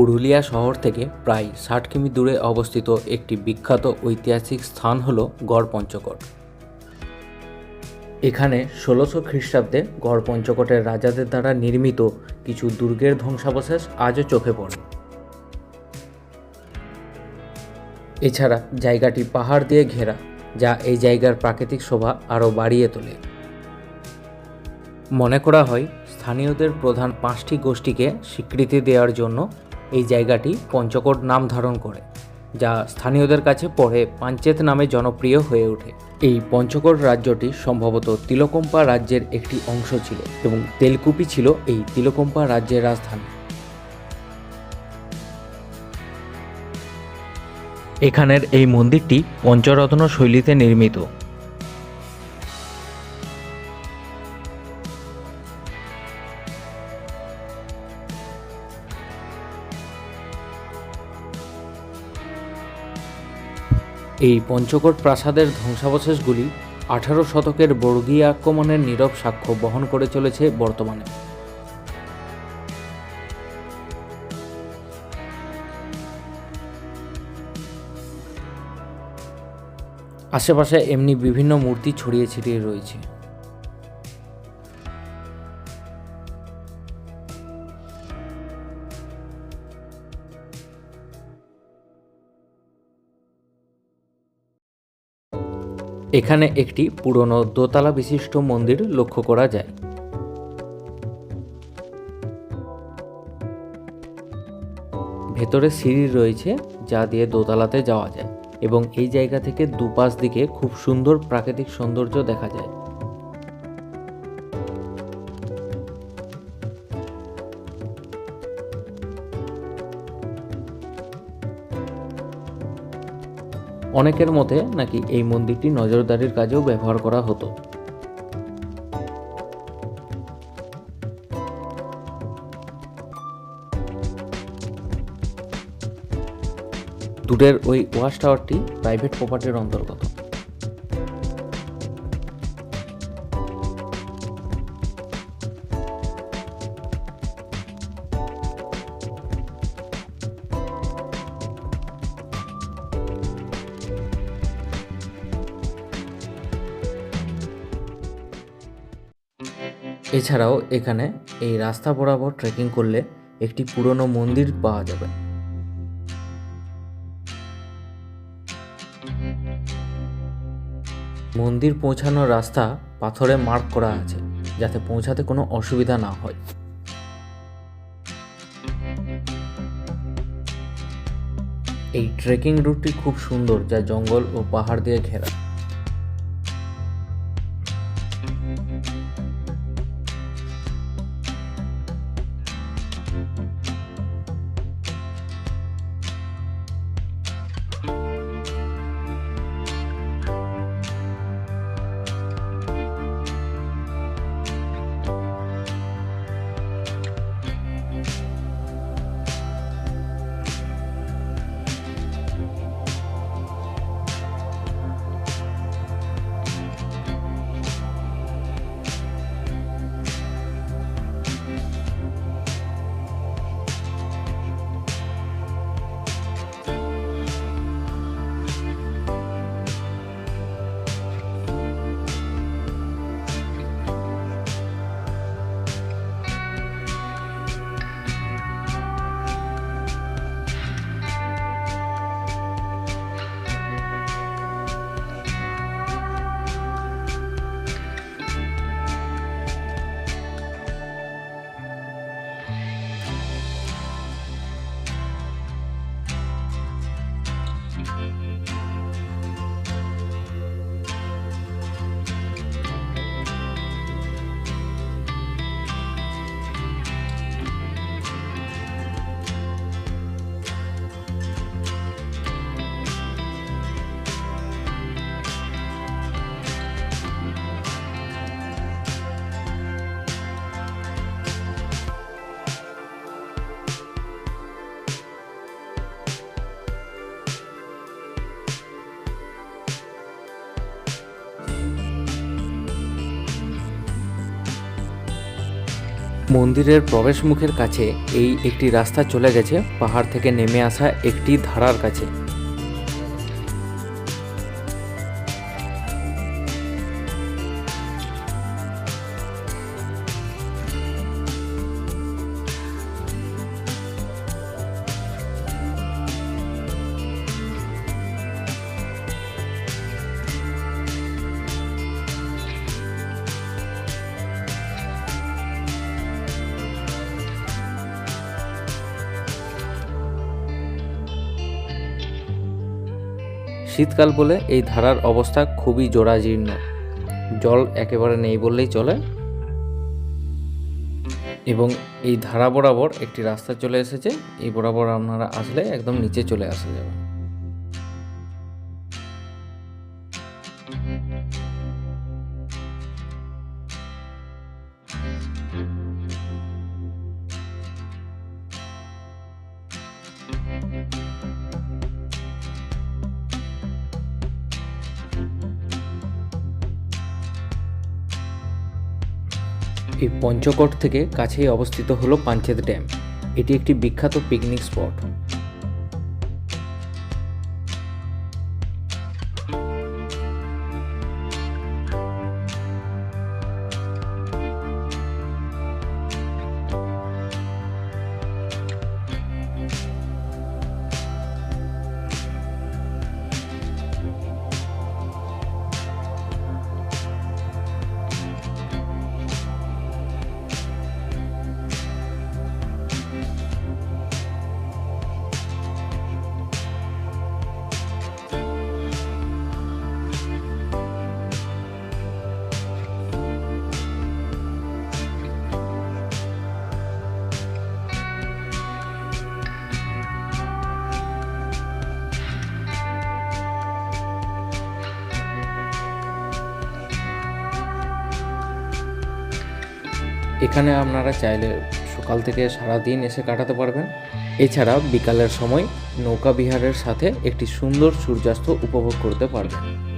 পুরুলিয়া শহর থেকে প্রায় ষাট কিমি দূরে অবস্থিত একটি বিখ্যাত ঐতিহাসিক স্থান হল গড় পঞ্চকোট। এখানে ষোলোশো খ্রিস্টাব্দে গড় পঞ্চকোটের রাজাদের দ্বারা নির্মিত কিছু দুর্গের ধ্বংসাবশেষ আজও চোখে পড়ে। এছাড়া জায়গাটি পাহাড় দিয়ে ঘেরা, যা এই জায়গার প্রাকৃতিক শোভা আরও বাড়িয়ে তোলে। মনে করা হয়, স্থানীয়দের প্রধান পাঁচটি গোষ্ঠীকে স্বীকৃতি দেওয়ার জন্য এই জায়গাটি পঞ্চকোট নাম ধারণ করে, যা স্থানীয়দের কাছে পরে পাঞ্চেত নামে জনপ্রিয় হয়ে ওঠে। এই পঞ্চকোট রাজ্যটি সম্ভবত তিলকম্পা রাজ্যের একটি অংশ ছিল এবং তেলকুপি ছিল এই তিলকম্পা রাজ্যের রাজধানী। এখানের এই মন্দিরটি পঞ্চরত্ন শৈলীতে নির্মিত। এই পঞ্চকোট প্রাসাদের ধ্বংসাবশেষগুলি আঠারো শতকের বর্গীয় আক্রমণের নীরব সাক্ষ্য বহন করে চলেছে বর্তমানে। আশেপাশে এমনি বিভিন্ন মূর্তি ছড়িয়ে ছিটিয়ে রয়েছে। এখানে একটি পুরনো দোতলা বিশিষ্ট মন্দির লক্ষ্য করা যায়। ভেতরে সিঁড়ি রয়েছে যা দিয়ে দোতলাতে যাওয়া যায় এবং এই জায়গা থেকে দুপাশ দিকে খুব সুন্দর প্রাকৃতিক সৌন্দর্য দেখা যায়। অনেকের মতে নাকি এই মন্দিরটি নজরদারির কাজেও ব্যবহার করা হতো। দূরের ওই ওয়াশ টাওয়ারটি প্রাইভেট প্রপার্টির অন্তর্গত। এছাড়াও এখানে এই রাস্তা বরাবর ট্রেকিং করলে একটি পুরনো মন্দির পাওয়া যাবে। মন্দির পৌঁছানোর রাস্তা পাথরে মার্ক করা আছে, যাতে পৌঁছাতে কোনো অসুবিধা না হয়। এই ট্রেকিং রুটটি খুব সুন্দর, যা জঙ্গল ও পাহাড় দিয়ে ঘেরা। মন্দিরের প্রবেশ মুখের কাছে এই একটি রাস্তা চলে গেছে। পাহাড় থেকে নেমে আসা একটি ধারার কাছে। শীতকাল বলে এই ধারার অবস্থা খুবই জোড়াজীর্ণ জল একেবারে নেই বললেই চলে। এবং এই ধারা বরাবর একটি রাস্তা চলে এসেছে। এই বরাবর আপনারা আসলে একদম নিচে চলে আসা যাবে। এই পঞ্চকোট থেকে কাছেই অবস্থিত হলো পাঞ্চেত ড্যাম। এটি একটি বিখ্যাত পিকনিক স্পট এখানে আপনারা চাইলে সকাল থেকে সারা দিন এসে কাটাতে পারবেন। এছাড়া বিকালের সময় নৌকা বিহারের সাথে একটি সুন্দর সূর্যাস্ত উপভোগ করতে পারবেন।